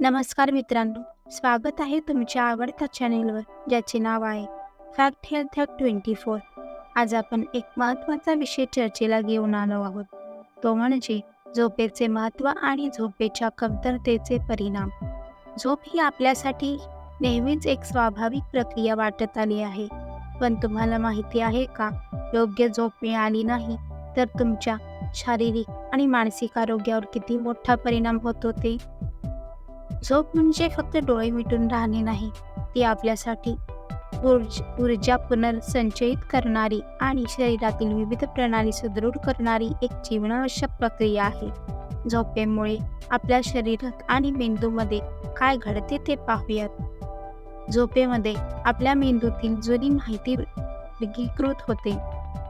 नमस्कार मित्रांनो स्वागत आहे तुमच्या आवडत्या चॅनेलवर ज्याचे नाव आहे fact health hack twenty four आज आपण एक महत्त्वाचा विषय चर्चेला घेऊन आलो आहोत. तो म्हणजे झोपेचे महत्त्व आणि झोपेच्या कमतरतेचे परिणाम. झोप ही आपल्यासाठी नेहमीच एक स्वाभाविक प्रक्रिया वाटत आली आहे. पण तुम्हाला माहिती आहे का? योग्य झोप मिळाली नाही तर तुमच्या शारीरिक आणि मानसिक आरोग्यावर किती मोठा परिणाम होतो ते? झोप म्हणजे फक्त डोळे मिटून राहणे नाही ती आपल्यासाठी ऊर्ज ऊर्जा पुनर्संचयित करणारी आणि शरीरातील विविध प्रणाली सुदृढ करणारी एक जीवनावश्यक प्रक्रिया आहे. झोपेमुळे आपल्या शरीरात आणि मेंदूमध्ये काय घडते ते पाहूयात. झोपेमध्ये आपल्या मेंदूतील जुनी माहिती वर्गीकृत होते.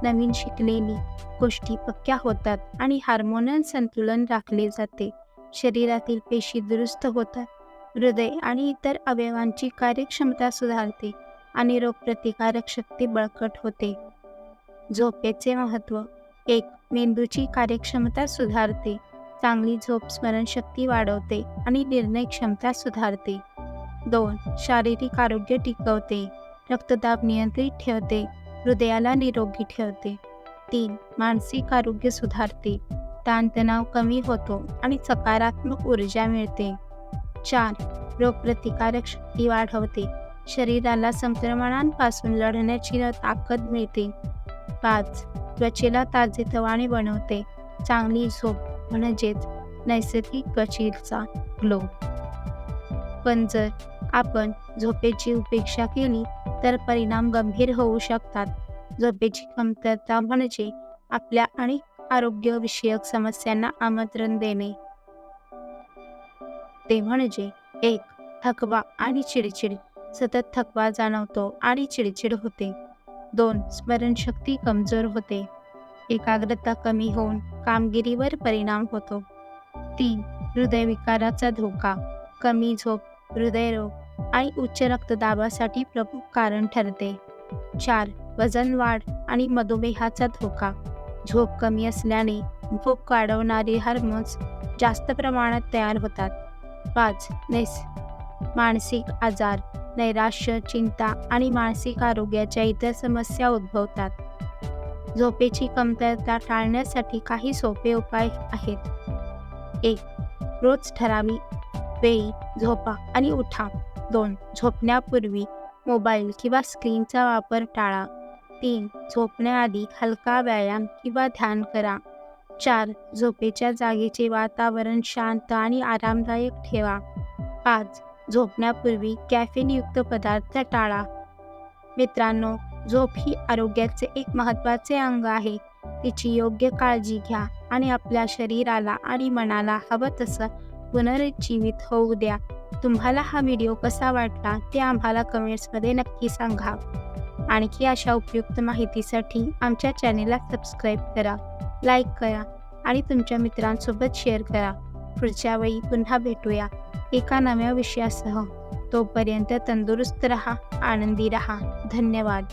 नवीन शिकलेली गोष्टी पक्क्या होतात आणि हार्मोनल संतुलन राखले जाते. शरीरातील पेशी दुरुस्त होतात. हृदय आणि इतर अवयवांची कार्यक्षमता सुधारते आणि रोगप्रतिकारक शक्ती बळकट होते. झोपेचे महत्त्व. एक मेंदूची कार्यक्षमता सुधारते. चांगली झोप स्मरणशक्ती वाढवते आणि निर्णय क्षमता सुधारते. दोन शारीरिक आरोग्य टिकवते. रक्तदाब नियंत्रित ठेवते. हृदयाला निरोगी ठेवते. तीन मानसिक आरोग्य सुधारते. ताणतणाव कमी होतो आणि सकारात्मक ऊर्जा मिळते. चार रोगप्रतिकारक शक्ती वाढवते. शरीराला संक्रमणांपासून लढण्याची ताकद मिळते. पाच त्वचेला ताजेतवाने बनवते. चांगली झोप म्हणजेच नैसर्गिक त्वचेचा ग्लो. पण जर आपण झोपेची उपेक्षा केली तर परिणाम गंभीर होऊ शकतात. झोपेची कमतरता म्हणजे आपल्या अनेक आरोग्यविषयक समस्यांना आमंत्रण देणे. ते म्हणजे एक थकवा आणि चिडचिड. सतत थकवा जाणवतो आणि चिडचिड होते. दोन स्मरणशक्ती कमजोर होते. एकाग्रता कमी होऊन कामगिरीवर परिणाम होतो. तीन हृदयविकाराचा धोका. कमी झोप हृदयरोग आणि उच्च रक्तदाबासाठी प्रमुख कारण ठरते. चार वजन वाढ आणि मधुमेहाचा धोका. झोप कमी असल्याने भूक वाढवणारे हार्मोन्स जास्त प्रमाणात तयार होतात. पाच नैस. मानसिक आजार नैराश्य चिंता आणि मानसिक आरोग्याच्या इतर समस्या उद्भवतात. झोपेची कमतरता टाळण्यासाठी काही सोपे उपाय आहेत. एक रोज ठराविक वेळी झोपा आणि उठा. दोन झोपण्यापूर्वी मोबाईल किंवा स्क्रीनचा वापर टाळा. तीन झोपण्याआधी हलका व्यायाम किंवा ध्यान करा. चार झोपेच्या जागेचे वातावरण शांत आणि आरामदायक ठेवा. पाच झोपण्यापूर्वी कॅफेनयुक्त पदार्थ टाळा. मित्रांनो झोप ही आरोग्याचे एक महत्त्वाचे अंग आहे. तिची योग्य काळजी घ्या आणि आपल्या शरीराला आणि मनाला हवं तसं पुनरुज्जीवित होऊ द्या. तुम्हाला हा व्हिडिओ कसा वाटला ते आम्हाला कमेंट्समध्ये नक्की सांगा. आणखी अशा उपयुक्त माहितीसाठी आमच्या चॅनेलला सबस्क्राईब करा लाईक करा आणि तुमच्या मित्रांसोबत शेअर करा. पुढच्या वेळी पुन्हा भेटूया एका नव्या विषयासह. तोपर्यंत तंदुरुस्त रहा आनंदी रहा. धन्यवाद.